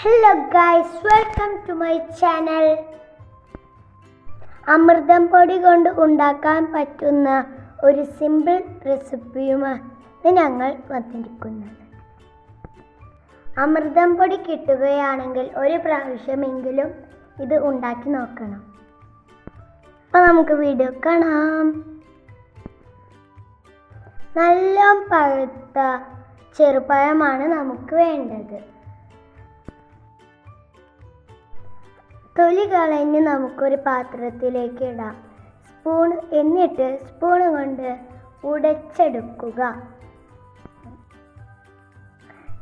Hello guys welcome to my channel അമൃതം പൊടി കൊണ്ട് ഉണ്ടാക്കാൻ പറ്റുന്ന ഒരു സിമ്പിൾ റെസിപ്പിയുമാണ് ഞങ്ങൾ വന്നിരിക്കുന്നത്. അമൃതം പൊടി കിട്ടുകയാണെങ്കിൽ ഒരു പ്രാവശ്യമെങ്കിലും ഇത് ഉണ്ടാക്കി നോക്കണം. അപ്പോൾ നമുക്ക് വീഡിയോ കാണാം. നല്ല പഴുത്ത ചെറുപഴമാണ് നമുക്ക് വേണ്ടത്. തൊലി കളഞ്ഞ് നമുക്കൊരു പാത്രത്തിലേക്ക് ഇടാം. സ്പൂൺ എന്നിട്ട് സ്പൂൺ കൊണ്ട് ഉടച്ചെടുക്കുക.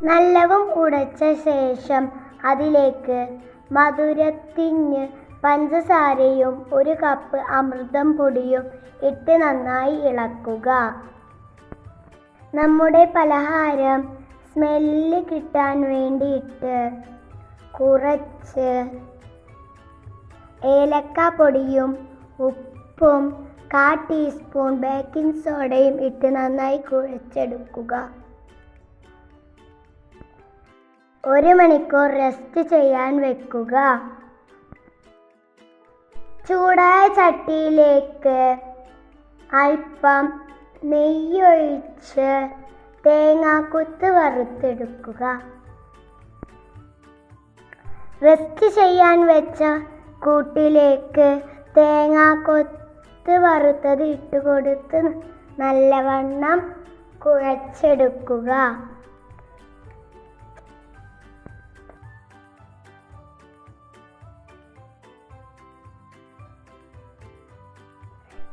നല്ലവും ഉടച്ച ശേഷം അതിലേക്ക് മധുരത്തിഞ്ഞ് പഞ്ചസാരയും ഒരു കപ്പ് അമൃതം പൊടിയും ഇട്ട് നന്നായി ഇളക്കുക. നമ്മുടെ പലഹാരം സ്മെല്ല് കിട്ടാൻ വേണ്ടിയിട്ട് കുറച്ച് ഏലക്കാപ്പൊടിയും ഉപ്പും കാ ടീസ്പൂൺ ബേക്കിംഗ് സോഡയും ഇട്ട് നന്നായി കുഴച്ചെടുക്കുക. ഒരു മണിക്കൂർ റെസ്റ്റ് ചെയ്യാൻ വെക്കുക. ചൂടായ ചട്ടിയിലേക്ക് അല്പം നെയ്യൊഴിച്ച് തേങ്ങാക്കുത്ത് വറുത്തെടുക്കുക. റെസ്റ്റ് ചെയ്യാൻ വെച്ച കൂട്ടിലേക്ക് തേങ്ങാക്കൊത്ത് വറുത്തത് ഇട്ട് കൊടുത്ത് നല്ലവണ്ണം കുഴച്ചെടുക്കുക.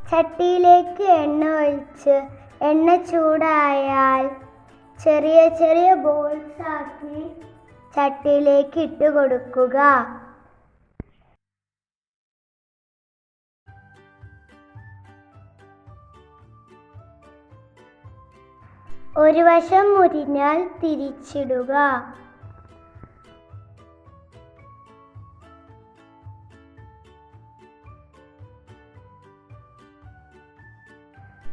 ചട്ടിയിലേക്ക് എണ്ണ ഒഴിച്ച് എണ്ണ ചൂടായാൽ ചെറിയ ചെറിയ ബോൾസ് ആക്കി ചട്ടിയിലേക്ക് ഇട്ട് കൊടുക്കുക ഒരു വശം മുരിഞ്ഞാൽ തിരിച്ചിടുക.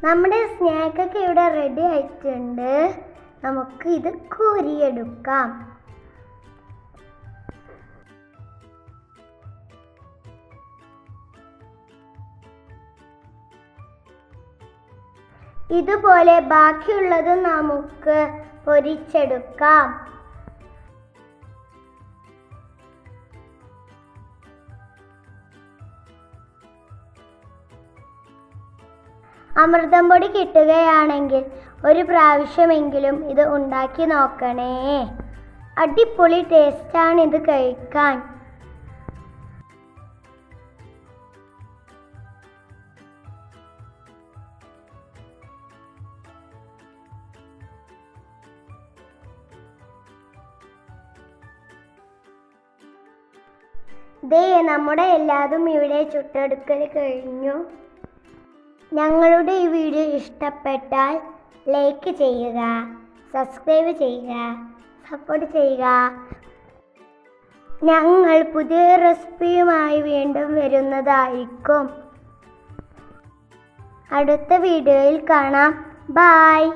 നമ്മുടെ സ്നാക്കൊക്കെ ഇവിടെ റെഡി ആയിട്ടുണ്ട്. നമുക്ക് ഇത് കോരിയെടുക്കാം. ഇതുപോലെ ബാക്കിയുള്ളത് നമുക്ക് പൊരിച്ചെടുക്കാം. അമൃതം പൊടി കിട്ടുകയാണെങ്കിൽ ഒരു പ്രാവശ്യമെങ്കിലും ഇത് ഉണ്ടാക്കി നോക്കണേ. അടിപൊളി ടേസ്റ്റാണ് ഇത് കഴിക്കാൻ. ദേ നമ്മുടെ എല്ലാതും ഇവിടെ ചുട്ടെടുക്കൽ കഴിഞ്ഞു. ഞങ്ങളുടെ ഈ വീഡിയോ ഇഷ്ടപ്പെട്ടാൽ ലൈക്ക് ചെയ്യുക സബ്സ്ക്രൈബ് ചെയ്യുക സപ്പോർട്ട് ചെയ്യുക. ഞങ്ങൾ പുതിയ റെസിപ്പിയുമായി വീണ്ടും വരുന്നതായിരിക്കും. അടുത്ത വീഡിയോയിൽ കാണാം. ബായ്